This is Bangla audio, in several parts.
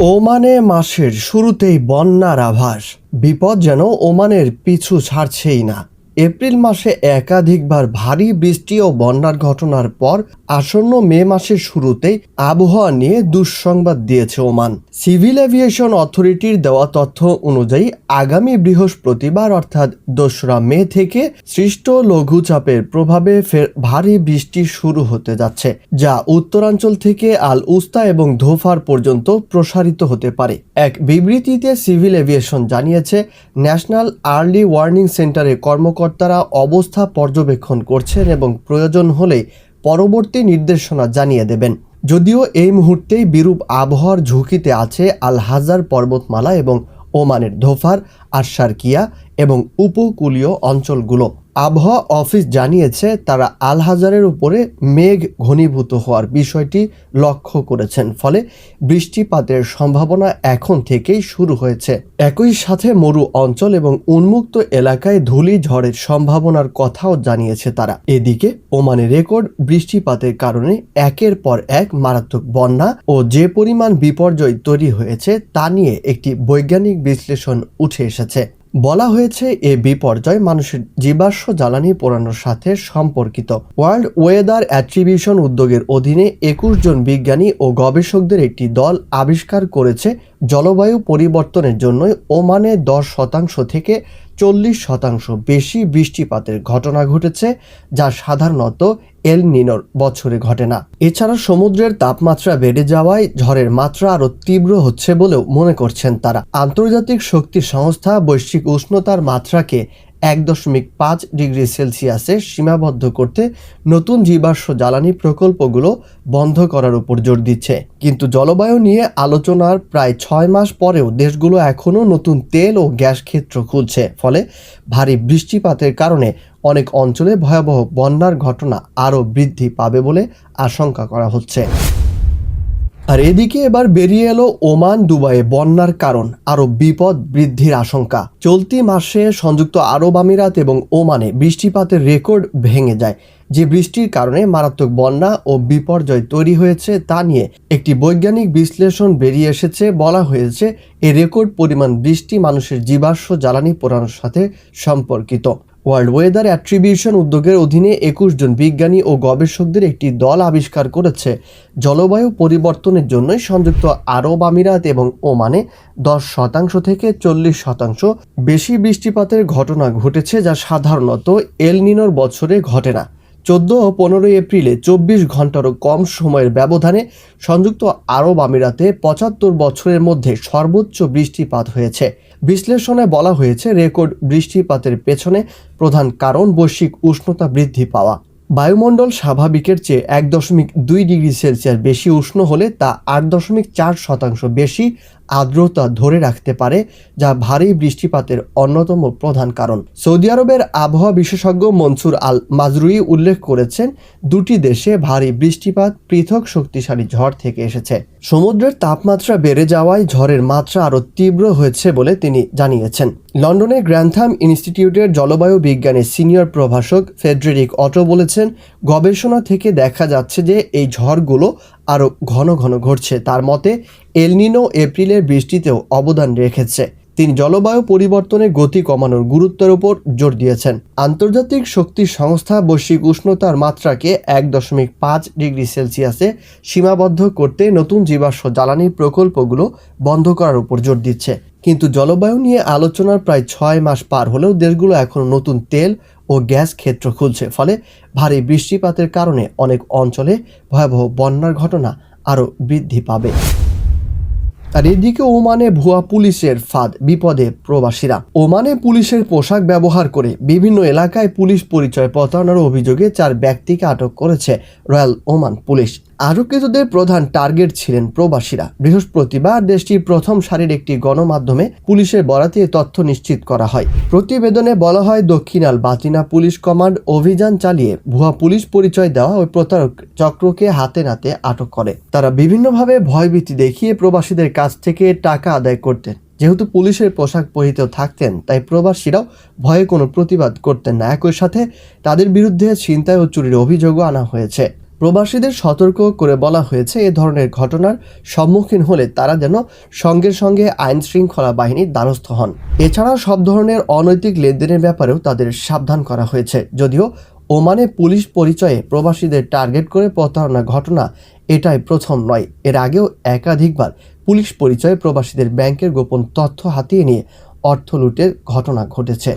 ওমানে মাসের শুরুতেই বন্যার আভাস। বিপদ যেন ওমানের পিছু ছাড়ছেই না। এপ্রিল মাসে একাধিকবার ভারী বৃষ্টি ও বন্যার ঘটনার পর আসন্ন মে মাসের শুরুতেই আবহাওয়া নিয়ে দুঃসংবাদ দিয়েছে ওমান। সিভিল এভিয়েশন অথরিটির দেওয়া তথ্য অনুযায়ী আগামী বৃহস্পতিবার অর্থাৎ দোসরা মে থেকে সৃষ্ট লঘুচাপের প্রভাবে ফের ভারী বৃষ্টি শুরু হতে যাচ্ছে, যা উত্তরাঞ্চল থেকে আল উস্তা এবং ধোফার পর্যন্ত প্রসারিত হতে পারে। এক বিবৃতিতে সিভিল এভিয়েশন জানিয়েছে, ন্যাশনাল আর্লি ওয়ার্নিং সেন্টারে সেন্টারের কর্মকর্তারা অবস্থা পর্যবেক্ষণ করছেন এবং প্রয়োজন হলে পরবর্তী নির্দেশনা জানিয়ে দেবেন। যদিও এই মুহূর্তেই বিরূপ আবহাওয়ার ঝুঁকিতে আছে আল হাজার পর্বতমালা এবং ওমানের ধোফার আর আশারকিয়া এবং উপকূলীয় অঞ্চলগুলো। আবহাওয়া অফিস জানিয়েছে, তারা আল হাজারের উপরে মেঘ ঘনীভূত হওয়ার বিষয়টি লক্ষ্য করেছেন। ফলে বৃষ্টিপাতের সম্ভাবনা এখন থেকেই শুরু হয়েছে। একই সাথে মরু অঞ্চল এবং উন্মুক্ত এলাকায় ধূলি ঝড়ের সম্ভাবনার কথাও জানিয়েছে তারা। এদিকে ওমানে রেকর্ড বৃষ্টিপাতের কারণে একের পর এক মারাত্মক বন্যা ও যে পরিমাণ বিপর্যয় তৈরি হয়েছে তা নিয়ে একটি বৈজ্ঞানিক বিশ্লেষণ উঠে এসেছে। বলা হয়েছে, এ বিপর্যয় মানুষের জীবাশ্ম জ্বালানি পোড়ানোর সাথে সম্পর্কিত। ওয়ার্ল্ড ওয়েদার অ্যাট্রিবিউশন উদ্যোগের অধীনে একুশ জন বিজ্ঞানী ও গবেষকদের একটি দল আবিষ্কার করেছে জলবায়ু পরিবর্তনের জন্য ওমানে দশ শতাংশ থেকে চল্লিশ শতাংশ বেশি বৃষ্টিপাতের ঘটনা ঘটেছে, যা সাধারণত এল নিনোর বছরে ঘটে না। এছাড়া সমুদ্রের তাপমাত্রা বেড়ে যাওয়ায় ঝড়ের মাত্রা আরও তীব্র হচ্ছে বলেও মনে করছেন তারা। আন্তর্জাতিক শক্তি সংস্থা বৈশ্বিক উষ্ণতার মাত্রাকে এক দশমিক পাঁচ ডিগ্রি সেলসিয়াসে সীমাবদ্ধ করতে নতুন জীবাশ্ম জ্বালানি প্রকল্পগুলো বন্ধ করার উপর জোর দিচ্ছে। কিন্তু জলবায়ু নিয়ে আলোচনার প্রায় ছয় মাস পরেও দেশগুলো এখনও নতুন তেল ও গ্যাস ক্ষেত্র খুলছে। ফলে ভারী বৃষ্টিপাতের কারণে অনেক অঞ্চলে ভয়াবহ বন্যার ঘটনা আরও বৃদ্ধি পাবে বলে আশঙ্কা করা হচ্ছে। আর এদিকে এবার বেরিয়ে এলো ওমান, দুবাইয়ে বন্যার কারণ, আরও বিপদ বৃদ্ধির আশঙ্কা। চলতি মাসে সংযুক্ত আরব আমিরাত এবং ওমানে বৃষ্টিপাতের রেকর্ড ভেঙে যায়। যে বৃষ্টির কারণে মারাত্মক বন্যা ও বিপর্যয় তৈরি হয়েছে তা নিয়ে একটি বৈজ্ঞানিক বিশ্লেষণ বেরিয়ে এসেছে। বলা হয়েছে এই রেকর্ড পরিমাণ বৃষ্টি মানুষের জীবাশ্ম জ্বালানি পোড়ানোর সাথে সম্পর্কিত। ওয়ার্ল্ড ওয়েদার অ্যাট্রিবিউশন উদ্যোগের অধীনে একুশ জন বিজ্ঞানী ও গবেষকদের একটি দল আবিষ্কার করেছে। জলবায়ু পরিবর্তনের জন্য সংযুক্ত আরব আমিরাত এবং ওমানে দশ শতাংশ থেকে চল্লিশ শতাংশ বেশি বৃষ্টিপাতের ঘটনা ঘটেছে, যা সাধারণত এলনিনোর বছরে ঘটে না। চোদ্দ ও পনেরোই এপ্রিলে চব্বিশ ঘন্টারও কম সময়ের ব্যবধানে সংযুক্ত আরব আমিরাতে পঁচাত্তর বছরের মধ্যে সর্বোচ্চ বৃষ্টিপাত হয়েছে। বিশ্লেষণে বলা হয়েছে, রেকর্ড বৃষ্টিপাতের পেছনে প্রধান কারণ বৈশ্বিক উষ্ণতা বৃদ্ধি পাওয়া। বায়ুমণ্ডল স্বাভাবিকের চেয়ে এক দশমিক দুই ডিগ্রি সেলসিয়াস বেশি উষ্ণ হলে তা আট দশমিক চার শতাংশ বেশি আর্দ্রতা ধরে রাখতে পারে, যা ভারী বৃষ্টিপাতের অন্যতম প্রধান কারণ। সৌদি আরবের আবহাওয়া বিশেষজ্ঞ মনসুর আল মাজরুই উল্লেখ করেছেন, দুটি দেশে ভারী বৃষ্টিপাত পৃথক শক্তিশালী ঝড় থেকে এসেছে। সমুদ্রের তাপমাত্রা বেড়ে যাওয়ায় ঝড়ের মাত্রা আরও তীব্র হয়েছে বলে তিনি জানিয়েছেন। লন্ডনের গ্র্যান্থাম ইনস্টিটিউটের জলবায়ু বিজ্ঞানের সিনিয়র প্রভাষক ফেডরিক অটো বলেছেন, গবেষণা থেকে দেখা যাচ্ছে যে এই ঝড়গুলো আরও ঘন ঘন ঘটছে। তার মতে এলনিনো এপ্রিলের বৃষ্টিতেও অবদান রেখেছে। তিনি জলবায়ু পরিবর্তনের গতি কমানোর গুরুত্বের উপর জোর দিয়েছেন। আন্তর্জাতিক শক্তি সংস্থা বৈশ্বিক উষ্ণতার মাত্রাকে এক দশমিক পাঁচ ডিগ্রি সেলসিয়াসে সীমাবদ্ধ করতে নতুন জীবাশ্ম জ্বালানি প্রকল্পগুলো বন্ধ করার উপর জোর দিচ্ছে। কিন্তু জলবায়ু নিয়ে আলোচনার প্রায় ছয় মাস পার হলেও দেশগুলো এখনও নতুন তেল ও গ্যাস ক্ষেত্র খুলছে। ফলে ভারী বৃষ্টিপাতের কারণে অনেক অঞ্চলে ভয়াবহ বন্যার ঘটনা আরও বৃদ্ধি পাবে। আর এদিকে ওমানে ভুয়া পুলিশের ফাঁদ, বিপদে প্রবাসীরা। ওমানে পুলিশের পোশাক ব্যবহার করে বিভিন্ন এলাকায় পুলিশ পরিচয় প্রতারণার অভিযোগে চার ব্যক্তিকে আটক করেছে রয়্যাল ওমান পুলিশ। আটককৃতদের প্রধান টার্গেট ছিলেন প্রবাসীরা। বৃহস্পতিবার দেশটির প্রথম সারির একটি গণমাধ্যমে পুলিশের বরাতে তথ্য নিশ্চিত করা হয়। প্রতিবেদনে বলা হয় দক্ষিণাল বাতিনা পুলিশ কমান্ড অভিযান চালিয়ে ভুয়া পুলিশ পরিচয় দেওয়া ওই প্রতারক চক্রকে হাতে নাতে আটক করে। তারা বিভিন্নভাবে ভয়ভীতি দেখিয়ে প্রবাসীদের কাছ থেকে টাকা আদায় করতেন। যেহেতু পুলিশের পোশাক পরিহিত থাকতেন, তাই প্রবাসীরাও ভয়ে কোনো প্রতিবাদ করতেন না। একই সাথে তাদের বিরুদ্ধে ছিনতাই ও চুরির অভিযোগও আনা হয়েছে। প্রবাসীদের সতর্ক করে বলা হয়েছে, এ ধরনের ঘটনার সম্মুখীন হলে তারা যেন সঙ্গে সঙ্গে আইন শৃঙ্খলা বাহিনীর দ্বারস্থ হন। এছাড়া সব ধরনের অনৈতিক লেনদেনের ব্যাপারেও তাদের সাবধান করা হয়েছে। যদিও ওমানে পুলিশ পরিচয়ে প্রবাসীদের টার্গেট করে প্রতারণা ঘটনা এটাই প্রথম নয়, এর আগেও একাধিকবার পুলিশ পরিচয়ে প্রবাসীদের ব্যাংকের গোপন তথ্য হাতিয়ে নিয়ে অর্থ লুটের ঘটনা ঘটেছে।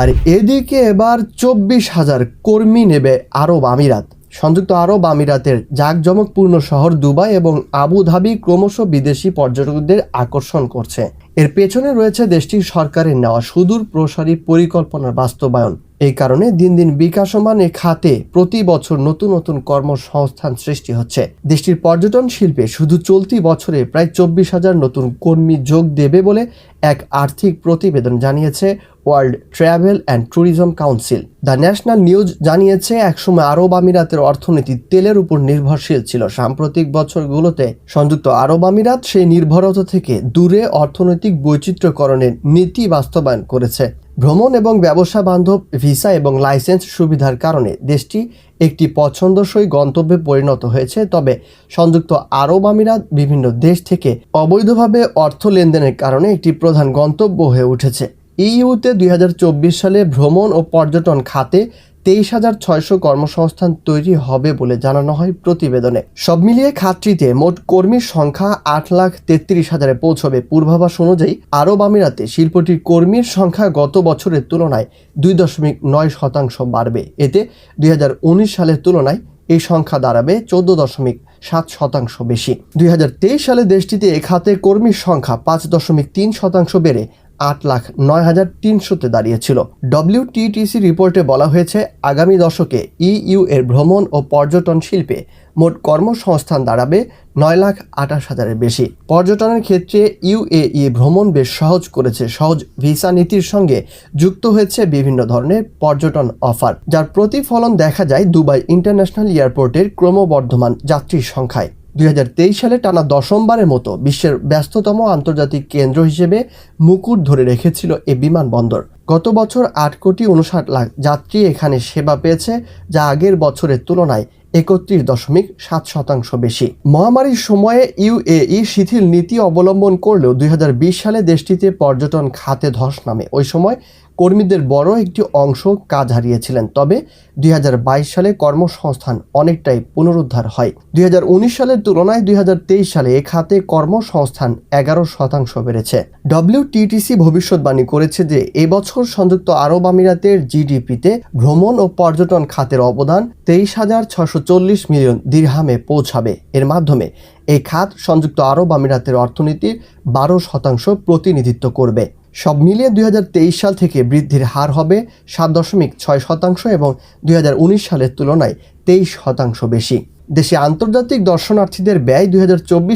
আর এদিকে এবার চব্বিশ হাজার কর্মী নেবে আরব আমিরাত। সংযুক্ত আরব আমিরাতের জাঁকজমকপূর্ণ শহর দুবাই এবং আবুধাবি ক্রমশ বিদেশি পর্যটকদের আকর্ষণ করছে। এর পেছনে রয়েছে দেশটির সরকারের নেওয়া সুদূর প্রসারী পরিকল্পনার বাস্তবায়ন। এই কারণে দিন দিন বিকাশমান খাতে প্রতি বছর নতুন নতুন কর্মসংস্থান সৃষ্টি হচ্ছে। দেশটির পর্যটন শিল্পে শুধু চলতি বছরে প্রায় চব্বিশ হাজার নতুন কর্মী যোগ দেবে বলে এক আর্থিক প্রতিবেদন জানিয়েছে world travel and tourism council. The national news জানিয়েছে, একসময় আরব আমিরাতের অর্থনীতি তেলের উপর নির্ভরশীল ছিল। সাম্প্রতিক বছরগুলোতে সংযুক্ত আরব আমিরাত সেই নির্ভরতা থেকে দূরে অর্থনৈতিক বৈচিত্র্যকরণের নীতি বাস্তবায়ন করেছে। ভ্রমণ এবং ব্যবসা বান্ধব, ভিসা এবং লাইসেন্স সুবিধার কারণে দেশটি একটি পছন্দসই গন্তব্যে পরিণত হয়েছে। তবে সংযুক্ত আরব আমিরাত বিভিন্ন দেশ থেকে অবৈধভাবে অর্থ লেনদেনের কারণে একটি প্রধান গন্তব্য হয়ে উঠেছে। ইইউতে দুই হাজার চব্বিশ সালে ভ্রমণ ও পর্যটন খাতে তেইশ হাজার ছয়শো কর্মসংস্থান তৈরি হবে বলে জানানো হয় প্রতিবেদনে। সব মিলিয়ে খাতটিতে মোট কর্মীর সংখ্যা আট লাখ তেত্রিশ হাজারে পৌঁছবে। পূর্বাভাস অনুযায়ী আরব আমিরাতে শিল্পটির কর্মীর সংখ্যা গত বছরের তুলনায় দুই দশমিক নয় শতাংশ বাড়বে। এতে দুই হাজার উনিশ সালের তুলনায় এই সংখ্যা দাঁড়াবে চোদ্দ দশমিক সাত শতাংশ বেশি। দুই হাজার তেইশ সালে দেশটিতে এ খাতে কর্মীর সংখ্যা পাঁচ দশমিক তিন শতাংশ বেড়ে আট লাখ নয় হাজার তিনশোতে দাঁড়িয়েছিল। ডব্লিউটিটিসি রিপোর্টে বলা হয়েছে, আগামী দশকে ইইউ এর ভ্রমণ ও পর্যটন শিল্পে মোট কর্মসংস্থান দাঁড়াবে নয় লাখ আঠাশ হাজারের বেশি। পর্যটনের ক্ষেত্রে ইউএই ভ্রমণ বেশ সহজ করেছে। সহজ ভিসা নীতির সঙ্গে যুক্ত হয়েছে বিভিন্ন ধরনের পর্যটন অফার, যার প্রতিফলন দেখা যায় দুবাই ইন্টারন্যাশনাল এয়ারপোর্টের ক্রমবর্ধমান যাত্রীর সংখ্যায়। দু হাজার তেইশ সালে টানা দশমবারের মতো বিশ্বের ব্যস্ততম আন্তর্জাতিক কেন্দ্র হিসেবে মুকুট ধরে রেখেছিল এ বিমানবন্দর। গত বছর আট কোটি উনষাট লাখ যাত্রী এখানে সেবা পেয়েছে, যা আগের বছরের তুলনায় একত্রিশ দশমিক সাত শতাংশ বেশি। মহামারীর সময়ে ইউএই শিথিল নীতি অবলম্বন করলেও দুই হাজার বিশ সালে দেশটিতে পর্যটন খাতে ধস নামে। ওই সময় কর্মীদের বড় একটি অংশ কাজ হারিয়েছিলেন। তবে দুই হাজার বাইশ সালে কর্মসংস্থান অনেকটাই পুনরুদ্ধার হয়। দুই হাজার উনিশ সালের তুলনায় দুই হাজার তেইশ সালে এ খাতে কর্মসংস্থান এগারো শতাংশ বেড়েছে। ডব্লিউটিটিসি ভবিষ্যৎবাণী করেছে যে এবছর সংযুক্ত আরব আমিরাতের জিডিপিতে ভ্রমণ ও পর্যটন খাতের অবদান তেইশ হাজার ছশো চল্লিশ মিলিয়ন দিরহামে পৌঁছাবে। এর মাধ্যমে এই খাত সংযুক্ত আরব আমিরাতের অর্থনীতির বারো শতাংশ প্রতিনিধিত্ব করবে। সব মিলিয়ে দুই সাল থেকে বৃদ্ধির হার হবে সাত দশমিক ছয় শতাংশ এবং দুই হাজার উনিশ সালের তুলনায় তেইশ শতাংশ বেশি। দেশে আন্তর্জাতিক দর্শনার্থীদের ব্যয় দুই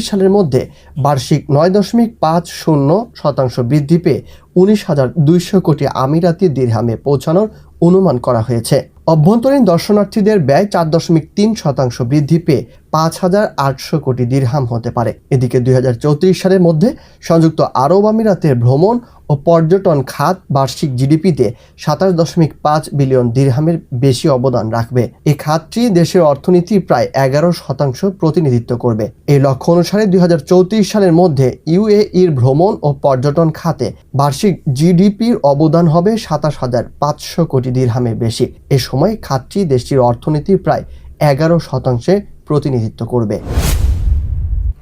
সালের মধ্যে বার্ষিক নয় দশমিক পাঁচ শূন্য শতাংশ বৃদ্ধি পেয়ে উনিশ হাজার দুইশো কোটি আমিরাতি দিরহামে পৌঁছানোর অনুমান করা হয়েছে। অভ্যন্তরীণ দর্শনার্থীদের ব্যয় চার দশমিক তিন শতাংশ বৃদ্ধি পেয়ে পাঁচ হাজার আটশো কোটি দিরহাম হতে পারে। এদিকে দুই হাজার চৌত্রিশ সালের মধ্যে সংযুক্ত আরব আমিরাতের ভ্রমণ ও পর্যটন খাত বার্ষিক জিডিপিতে সাতাশ দশমিক পাঁচ বিলিয়ন দিরহামের বেশি অবদান রাখবে। এই খাতটি দেশের অর্থনীতি প্রায় এগারো শতাংশ প্রতিনিধিত্ব করবে। এই লক্ষ্য অনুসারে দুই হাজার চৌত্রিশ সালের মধ্যে ইউএইর ভ্রমণ ও পর্যটন খাতে বার্ষিক জিডিপির অবদান হবে সাতাশ হাজার পাঁচশো কোটি দিরহামের বেশি। এ সময় খাতটি দেশটির অর্থনীতির প্রায় এগারো শতাংশে প্রতিনিধিত্ব করবে।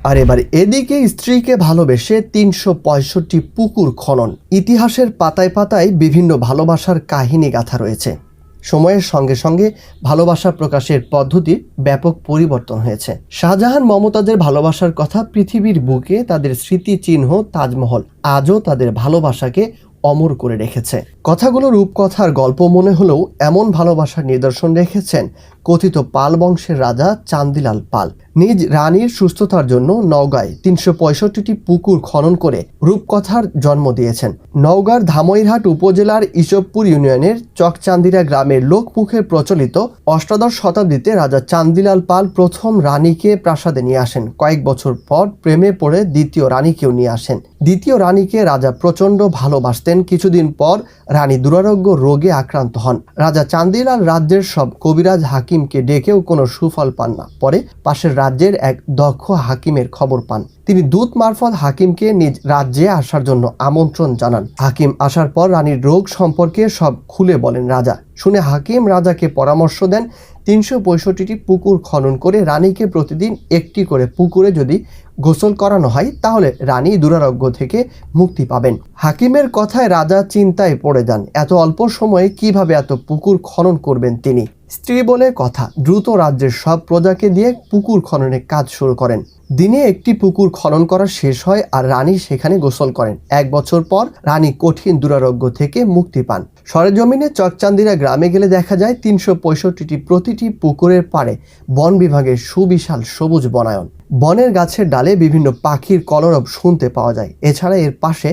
আর এবার এদিকে স্ত্রীকে ভালোবেসে তিনশো পঁয়ষট্টি পুকুর খনন। ইতিহাসের পাতায় পাতায় বিভিন্ন ভালোবাসার কাহিনী গাথা রয়েছে। সময়ের সঙ্গে সঙ্গে ভালোবাসা প্রকাশের পদ্ধতির ব্যাপক পরিবর্তন হয়েছে। শাহজাহান মমতাজের ভালোবাসার কথা পৃথিবীর বুকে তাদের স্মৃতিচিহ্ন, তাজমহল আজও তাদের ভালোবাসাকে অমর করে রেখেছে। কথাগুলো রূপকথার গল্প মনে হলেও এমন ভালোবাসার নিদর্শন রেখেছেন কথিত পাল বংশের রাজা চান্দিলাল পাল। নিজ রানীর সুস্থতার জন্য নওগাঁয় তিনশো পঁয়ষট্টিটি পুকুর খনন করে রূপকথার জন্ম দিয়েছেন। নওগাঁর ধামইরহাট উপজেলার ইসবপুর ইউনিয়নের চকচান্দিরা গ্রামের লোকমুখে প্রচলিত অষ্টাদশ শতাব্দীতে রাজা চান্দিলাল পাল প্রথম রানীকে প্রাসাদে নিয়ে আসেন। কয়েক বছর পর প্রেমে পড়ে দ্বিতীয় রানীকেও নিয়ে আসেন। দ্বিতীয় রানীকে রাজা প্রচণ্ড ভালোবাসতেন। কিছুদিন পর রানী দুরারোগ্য রোগে আক্রান্ত হন। রাজা চান্দিলাল রাজ্যের সব কবিরাজ হাকিমকে ডেকেও কোনো সুফল পান না। পরে পাশের রাজ্যের এক দক্ষ হাকিমের খবর পান। তিনি দূত মারফত হাকিমকে নিজ রাজ্যে আসার জন্য আমন্ত্রণ জানান। হাকিম আসার পর রানীর রোগ সম্পর্কে সব খুলে বলেন রাজা। শুনে হাকিম রাজাকে পরামর্শ দেন, তিনশো পঁয়ষট্টিটি পুকুর খনন করে রানীকে প্রতিদিন একটি করে পুকুরে যদি গোসল করানো হয়, তাহলে রানী দুরারোগ্য থেকে মুক্তি পাবেন। হাকিমের কথায় রাজা চিন্তায় পড়ে যান, এত অল্প সময়ে কীভাবে এত পুকুর খনন করবেন তিনি? স্ত্রী বলে কথা, দ্রুত রাজ্যের সব প্রজাকে দিয়ে পুকুর খননের কাজ শুরু করেন। দিনে একটি পুকুর খনন করা শেষ হয় আর রানী সেখানে গোসল করেন। এক বছর পর রানী কঠিন দুরারোগ্য থেকে মুক্তি পান। সরেজমিনে চকচান্দিরা গ্রামে গেলে দেখা যায়, তিনশো পঁয়ষট্টিটি প্রতিটি পুকুরের পাড়ে বন বিভাগের সুবিশাল সবুজ বনায়ন। বনের গাছের ডালে বিভিন্ন পাখির কলরব শুনতে পাওয়া যায়। এছাড়া এর পাশে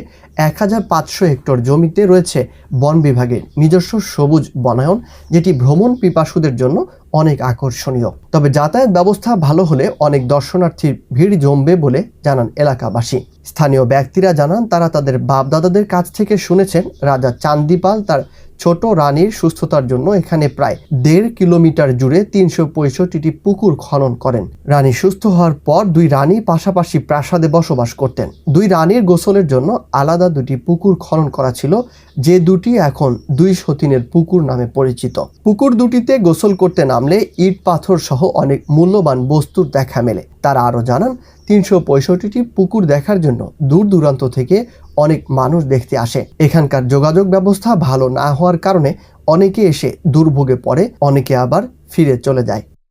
এক হাজার পাঁচশো হেক্টর জমিতে রয়েছে বন বিভাগের নিজস্ব সবুজ বনায়ন, যেটি ভ্রমণ পিপাসুদের জন্য অনেক আকর্ষণীয়। তবে যাতায়াত ব্যবস্থা ভালো হলে অনেক দর্শনার্থীর ভিড় জমবে বলে জানান এলাকাবাসী। স্থানীয় ব্যক্তিরা জানান, তারা তাদের বাপদাদাদের কাছ থেকে শুনেছেন, রাজা চান্দিপাল তার ছোট রানীর সুস্থতার জন্য এখানে প্রায় দেড় কিলোমিটার জুড়ে তিনশো পঁয়ষট্টিটি পুকুর খনন করেন। রানী সুস্থ হওয়ার পর দুই রানী পাশাপাশি প্রাসাদে বসবাস করতেন। দুই রানীর গোসলের জন্য আলাদা দুটি পুকুর খনন করা ছিল, যে দুটি এখন দুই সতীনের পুকুর নামে পরিচিত। পুকুর দুটিতে গোসল করতে নামলে ইট পাথর সহ অনেক মূল্যবান বস্তুর দেখা মেলে। তারা আরও জানান, তিনশো পঁয়ষট্টিটি পুকুর দেখার জন্য দূর দূরান্ত থেকে অনেক মানুষ দেখতে আসে। এখানকার যোগাযোগ ব্যবস্থা ভালো না হওয়ার কারণে অনেকে এসে দুর্ভোগে পড়ে, অনেকে আবার ফিরে চলে যায়।